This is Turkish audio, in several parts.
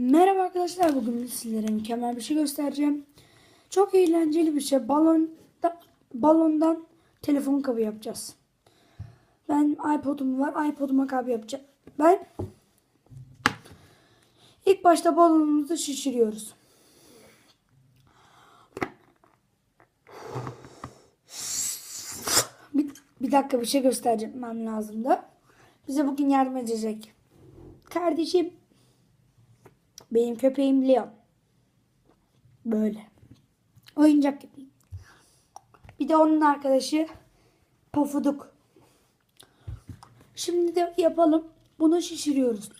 Merhaba arkadaşlar bugün sizlere mükemmel bir şey göstereceğim. Çok eğlenceli bir şey. Balon balondan telefon kabı yapacağız. Ben iPod'um var. iPod'uma kabı yapacağım. Ben ilk başta balonumuzu şişiriyoruz. Bir, bir dakika bir şey göstermem lazım da. Bize bugün yardım edecek. Kardeşim benim köpeğim Leon. Böyle. Oyuncak gibi. Bir de onun arkadaşı Pofuduk. Şimdi de yapalım. Bunu şişiriyoruz.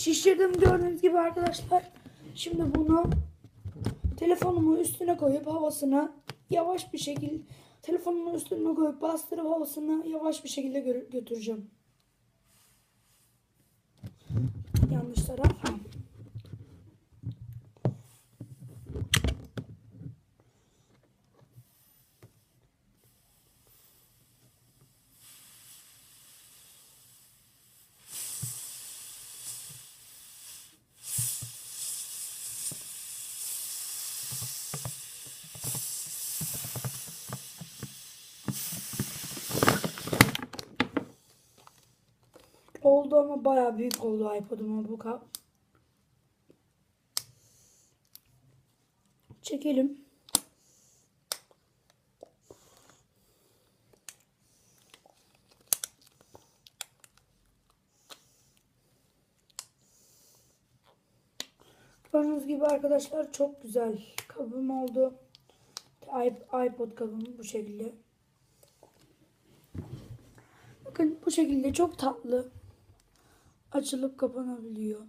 Şişirdim gördüğünüz gibi arkadaşlar. Şimdi bunu telefonumun üstüne koyup havasına yavaş bir şekilde telefonumun üstüne koyup bastırıp havasına yavaş bir şekilde gö- götüreceğim. Yanlış taraf. Oldu ama bayağı büyük oldu iPod'uma bu kap. Çekelim. Gördüğünüz gibi arkadaşlar çok güzel kabım oldu. iP- iPod kabım bu şekilde. Bakın bu şekilde çok tatlı. Açılıp kapanabiliyor.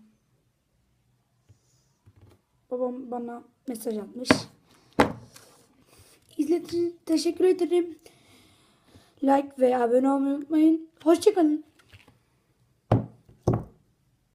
Babam bana mesaj atmış. İzlediğiniz için teşekkür ederim. Like ve abone olmayı unutmayın. Hoşçakalın.